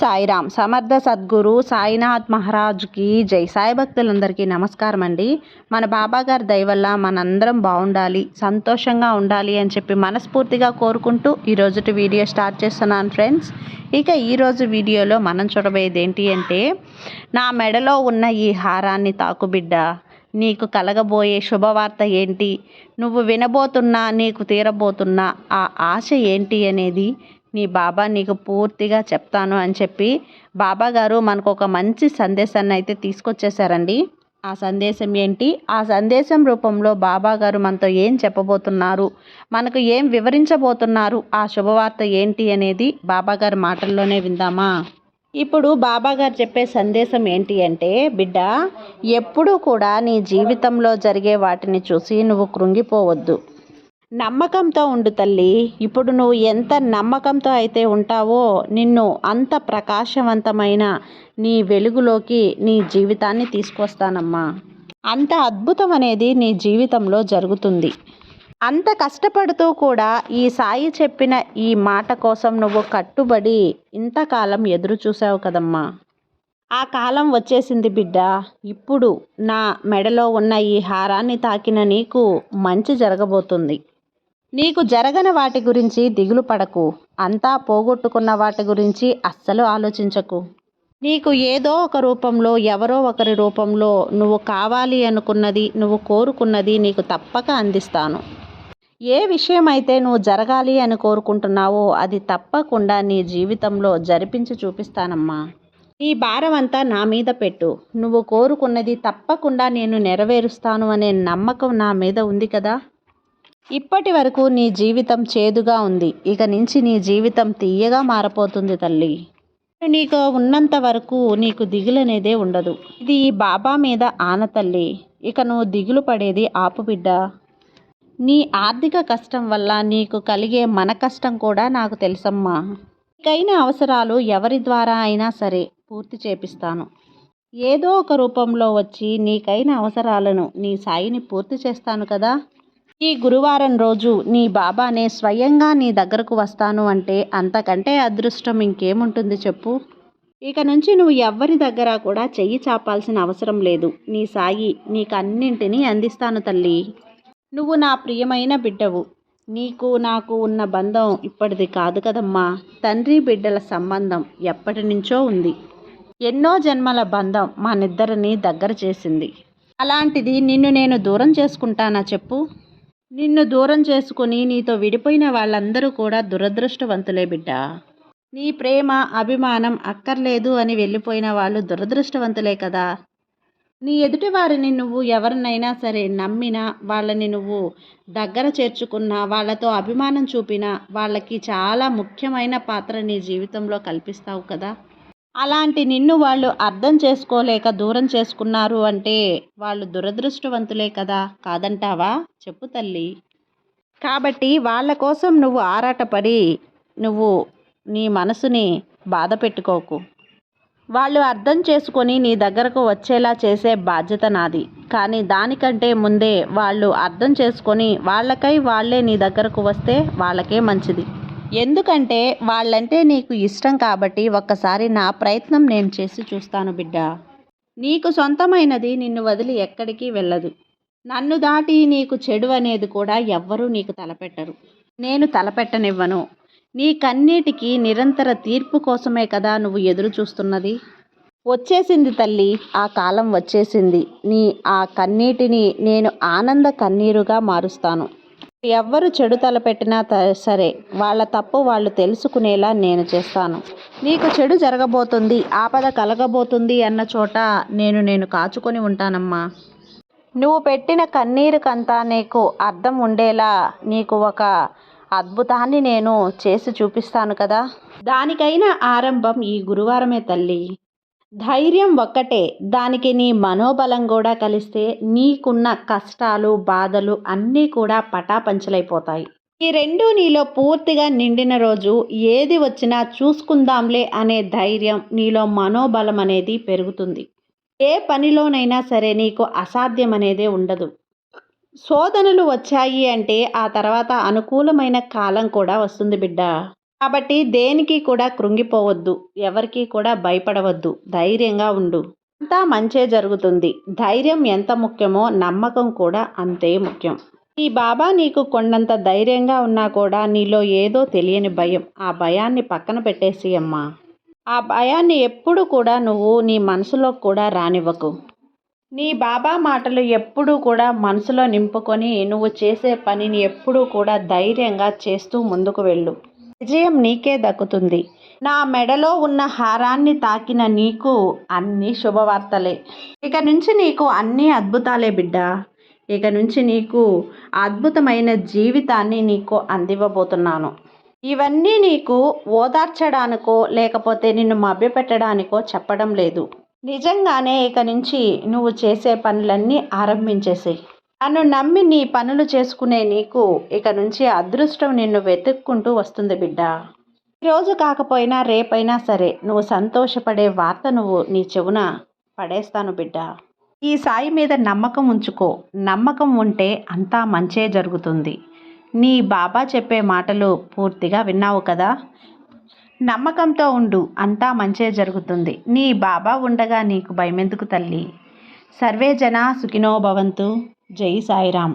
సాయిరామ్. సమర్థ సద్గురు సాయినాథ్ మహారాజ్కి జై. సాయి భక్తులందరికీ నమస్కారం అండి మన బాబా గారి మనందరం బాగుండాలి సంతోషంగా ఉండాలి అని చెప్పి మనస్ఫూర్తిగా కోరుకుంటూ ఈరోజుటి వీడియో స్టార్ట్ చేస్తున్నాను ఫ్రెండ్స్. ఇక ఈరోజు వీడియోలో మనం చూడబోయేది ఏంటి అంటే నా మెడలో ఉన్న ఈ హారాన్ని తాకు బిడ్డ నీకు కలగబోయే శుభవార్త ఏంటి? నువ్వు వినబోతున్నా నీకు తీరబోతున్నా ఆ ఆశ ఏంటి అనేది నీ బాబా నీకు పూర్తిగా చెప్తాను అని చెప్పి బాబా గారు మనకు ఒక మంచి సందేశాన్ని అయితే తీసుకొచ్చేసారండి ఆ సందేశం ఏంటి? ఆ సందేశం రూపంలో బాబా గారు మనతో ఏం చెప్పబోతున్నారు? మనకు ఏం వివరించబోతున్నారు? ఆ శుభవార్త ఏంటి అనేది బాబా గారి మాటల్లోనే విందామా? ఇప్పుడు బాబా గారు చెప్పే సందేశం ఏంటి అంటే బిడ్డ ఎప్పుడూ కూడా నీ జీవితంలో జరిగే వాటిని చూసి నువ్వు కృంగిపోవద్దు. నమ్మకంతో ఉండు తల్లి. ఇప్పుడు నువ్వు ఎంత నమ్మకంతో అయితే ఉంటావో నిన్ను అంత ప్రకాశవంతమైన నీ వెలుగులోకి నీ జీవితాన్ని తీసుకొస్తానమ్మా. అంత అద్భుతం అనేది నీ జీవితంలో జరుగుతుంది. అంత కష్టపడుతూ కూడా ఈ సాయి చెప్పిన ఈ మాట కోసం నువ్వు కట్టుబడి ఇంతకాలం ఎదురు చూసావు కదమ్మా. ఆ కాలం వచ్చేసింది బిడ్డ. ఇప్పుడు నా మెడలో ఉన్న ఈ హారాన్ని తాకిన నీకు మంచి జరగబోతుంది. నీకు జరగని వాటి గురించి దిగులు పడకు అంతా పోగొట్టుకున్న వాటి గురించి అస్సలు ఆలోచించకు. నీకు ఏదో ఒక రూపంలో ఎవరో ఒకరి రూపంలో నువ్వు కావాలి అనుకున్నది నువ్వు కోరుకున్నది నీకు తప్పక అందిస్తాను. ఏ విషయం అయితే నువ్వు జరగాలి అని కోరుకుంటున్నావో అది తప్పకుండా నీ జీవితంలో జరిపించి చూపిస్తానమ్మా. నీ భారం అంతా నా మీద పెట్టు. నువ్వు కోరుకున్నది తప్పకుండా నేను నెరవేరుస్తాను అనే నమ్మకం నా మీద ఉంది కదా? ఇప్పటి వరకు నీ జీవితం చేదుగా ఉంది. ఇక నుంచి నీ జీవితం తీయగా మారపోతుంది తల్లి. నీకు ఉన్నంత వరకు నీకు దిగులనేదే ఉండదు. ఇది బాబా మీద ఆన తల్లి. ఇక నువ్వు దిగులు పడేది ఆపు బిడ్డ. నీ ఆర్థిక కష్టం వల్ల నీకు కలిగే మన కష్టం కూడా నాకు తెలుసమ్మా. నీకైన అవసరాలు ఎవరి ద్వారా అయినా సరే పూర్తి చేపిస్తాను. ఏదో ఒక రూపంలో వచ్చి నీకైన అవసరాలను నీ సాయిని పూర్తి చేస్తాను కదా. ఈ గురువారం రోజు నీ బాబానే స్వయంగా నీ దగ్గరకు వస్తాను అంటే అంతకంటే అదృష్టం ఇంకేముంటుంది చెప్పు. ఇక నుంచి నువ్వు ఎవ్వరి దగ్గర కూడా చెయ్యి చాపాల్సిన అవసరం లేదు. నీ సాయి నీకు అన్నింటినీ అందిస్తాను తల్లి. నువ్వు నా ప్రియమైన బిడ్డవు. నీకు నాకు ఉన్న బంధం ఇప్పటిది కాదు కదమ్మా. తండ్రి బిడ్డల సంబంధం ఎప్పటి నుంచో ఉంది. ఎన్నో జన్మల బంధం మా నిద్దరిని దగ్గర చేసింది. అలాంటిది నిన్ను నేను దూరం చేసుకుంటానా చెప్పు? నిన్ను దూరం చేసుకుని నీతో విడిపోయిన వాళ్ళందరూ కూడా దురదృష్టవంతులే బిడ్డ. నీ ప్రేమ అభిమానం అక్కర్లేదు అని వెళ్ళిపోయిన వాళ్ళు దురదృష్టవంతులే కదా. నీ ఎదుటి వారిని నువ్వు ఎవరినైనా సరే నమ్మినా వాళ్ళని నువ్వు దగ్గర చేర్చుకున్నా వాళ్ళతో అభిమానం చూపినా వాళ్ళకి చాలా ముఖ్యమైన పాత్ర నీ జీవితంలో కల్పిస్తావు కదా. అలాంటి నిన్ను వాళ్ళు అర్థం చేసుకోలేక దూరం చేసుకున్నారు అంటే వాళ్ళు దురదృష్టవంతులే కదా కాదంటావా? చెప్పు తల్లి. కాబట్టి వాళ్ళ కోసం నువ్వు ఆరాటపడి నువ్వు నీ మనసుని బాధ పెట్టుకోకు. వాళ్ళు అర్థం చేసుకొని నీ దగ్గరకు వచ్చేలా చేసే బాధ్యత నాది. కానీ దానికంటే ముందే వాళ్ళు అర్థం చేసుకొని వాళ్ళకై వాళ్ళే నీ దగ్గరకు వస్తే వాళ్ళకే మంచిది. ఎందుకంటే వాళ్ళంటే నీకు ఇష్టం కాబట్టి ఒక్కసారి నా ప్రయత్నం నేను చేసి చూస్తాను బిడ్డ. నీకు సొంతమైనది నిన్ను వదిలి ఎక్కడికి వెళ్ళదు. నన్ను దాటి నీకు చెడు అనేది కూడా ఎవ్వరూ నీకు తలపెట్టరు. నేను తలపెట్టనివ్వను. నీ కన్నీటికి నిరంతర తీర్పు కోసమే కదా నువ్వు ఎదురు చూస్తున్నది? వచ్చేసింది తల్లి ఆ కాలం వచ్చేసింది. నీ ఆ కన్నీటిని నేను ఆనంద కన్నీరుగా మారుస్తాను. ఎవ్వరు చెడు తలపెట్టినా సరే వాళ్ళ తప్పు వాళ్ళు తెలుసుకునేలా నేను చేస్తాను. నీకు చెడు జరగబోతుంది ఆపద కలగబోతుంది అన్న చోట నేను నేను కాచుకొని ఉంటానమ్మా. నువ్వు పెట్టిన కన్నీరుకంతా నీకు అర్థం ఉండేలా నీకు ఒక అద్భుతాన్ని నేను చేసి చూపిస్తాను కదా? దానికైన ఆరంభం ఈ గురువారమే తల్లి. ధైర్యం ఒక్కటే దానికి నీ మనోబలం కూడా కలిస్తే నీకున్న కష్టాలు బాధలు అన్నీ కూడా పటాపంచలైపోతాయి. ఈ రెండు నీలో పూర్తిగా నిండిన రోజు ఏది వచ్చినా చూసుకుందాంలే అనే ధైర్యం నీలో మనోబలం అనేది పెరుగుతుంది. ఏ పనిలోనైనా సరే నీకు అసాధ్యం అనేదే ఉండదు. శోధనలు వచ్చాయి అంటే ఆ తర్వాత అనుకూలమైన కాలం కూడా వస్తుంది బిడ్డ. కాబట్టి దేనికి కూడా కృంగిపోవద్దు ఎవరికి కూడా భయపడవద్దు. ధైర్యంగా ఉండు. అంతా మంచే జరుగుతుంది. ధైర్యం ఎంత ముఖ్యమో నమ్మకం కూడా అంతే ముఖ్యం. ఈ బాబా నీకు కొండంత ధైర్యంగా ఉన్నా కూడా నీలో ఏదో తెలియని భయం. ఆ భయాన్ని పక్కన పెట్టేసి అమ్మా. ఆ భయాన్ని ఎప్పుడు కూడా నువ్వు నీ మనసులో కూడా రానివ్వకు. నీ బాబా మాటలు ఎప్పుడూ కూడా మనసులో నింపుకొని నువ్వు చేసే పనిని ఎప్పుడూ కూడా ధైర్యంగా చేస్తూ ముందుకు వెళ్ళు. విజయం నీకే దక్కుతుంది. నా మెడలో ఉన్న హారాన్ని తాకిన నీకు అన్ని శుభవార్తలే. ఇక నుంచి నీకు అన్ని అద్భుతాలే బిడ్డ. ఇక నుంచి నీకు అద్భుతమైన జీవితాన్ని నీకు అందివ్వబోతున్నాను. ఇవన్నీ నీకు ఓదార్చడానికో లేకపోతే నిన్ను మభ్యపెట్టడానికో చెప్పడం లేదు. నిజంగానే ఇక నుంచి నువ్వు చేసే పనులన్నీ ఆరంభించేసేయి. నన్ను నమ్మి నీ పనులు చేసుకునే నీకు ఇక నుంచి అదృష్టం నిన్ను వెతుక్కుంటూ వస్తుంది బిడ్డ. ఈరోజు కాకపోయినా రేపైనా సరే నువ్వు సంతోషపడే వార్త నువ్వు నీ చెవున పడేస్తాను బిడ్డ. ఈ సాయి మీద నమ్మకం ఉంచుకో. నమ్మకం ఉంటే అంతా మంచే జరుగుతుంది. నీ బాబా చెప్పే మాటలు పూర్తిగా విన్నావు కదా? నమ్మకంతో ఉండు. అంతా మంచే జరుగుతుంది. నీ బాబా ఉండగా నీకు భయమెందుకు తల్లి? సర్వే జన సుఖినో భవంతు. జై సాయిరామ్